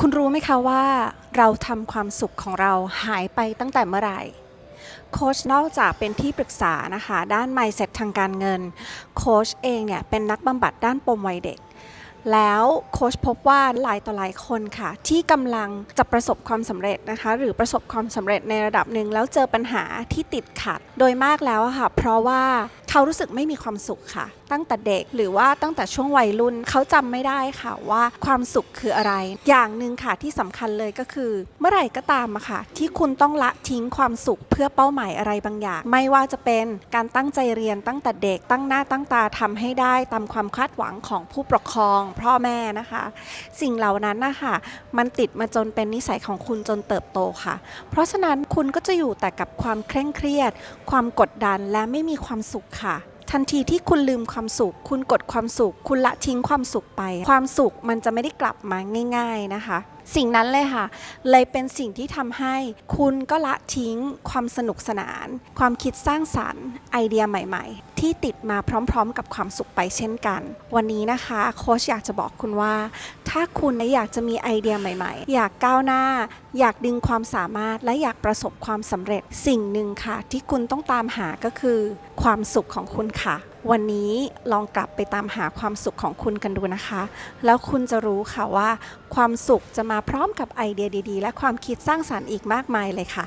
คุณรู้ไหมคะว่าเราทำความสุขของเราหายไปตั้งแต่เมื่อไหร่ โค้ชนอกจากเป็นที่ปรึกษานะคะ ด้าน mindset ทางการเงิน โค้ชเองเนี่ยเป็นนักบำบัดด้านปมวัยเด็ก แล้วโค้ชพบว่าหลายต่อหลายคนค่ะ ที่กำลังจะประสบความสำเร็จนะคะ หรือประสบความสำเร็จในระดับหนึ่งแล้วเจอปัญหาที่ติดขัด โดยมากแล้วค่ะ เพราะว่า เขารู้สึกไม่มีความสุขค่ะ ตั้งแต่เด็กหรือว่าตั้งแต่ช่วงวัยรุ่นเขาจำไม่ได้ค่ะว่าความสุขคืออะไร อย่างหนึ่งค่ะที่สำคัญเลยก็คือ เมื่อไหร่ก็ตามอะค่ะ ที่คุณต้องละทิ้งความสุขเพื่อเป้าหมายอะไรบางอย่าง ไม่ว่าจะเป็นการตั้งใจเรียนตั้งแต่เด็กตั้งหน้าตั้งตาทำให้ได้ตามความคาดหวังของผู้ปกครองพ่อแม่นะคะ สิ่งเหล่านั้นนะคะมันติดมาจนเป็นนิสัยของคุณจนเติบโตค่ะ เพราะฉะนั้นคุณก็จะอยู่แต่กับความเคร่งเครียด ความกดดันและไม่มีความสุขค่ะทันทีที่คุณลืมความสุข คุณกดความสุข คุณละทิ้งความสุขไป ความสุขมันจะไม่ได้กลับมาง่าย ๆนะคะ สิ่งนั้นเลยค่ะ เลยเป็นสิ่งที่ทำให้ คุณก็ละทิ้ง ความสนุกสนาน ความคิดสร้างสรรค์ ไอเดียใหม่ ๆ ที่ติดมาพร้อม ๆ กับความสุขไปเช่นกัน วันนี้นะคะ โค้ชอยากจะบอกคุณว่า ถ้าคุณอยากจะมีไอเดียใหม่ๆ อยากก้าวหน้า อยากดึงความสามารถและอยากประสบความสำเร็จสิ่งหนึ่งค่ะ ที่คุณต้องตามหาก็คือ ความสุขของคุณค่ะ วันนี้ลองกลับไปตามหาความสุขของคุณกันดูนะคะ แล้วคุณจะรู้ค่ะว่า ความสุขจะมาพร้อมกับไอเดียดีๆ และความคิดสร้างสารรค์อีกมากมายเลยค่ะ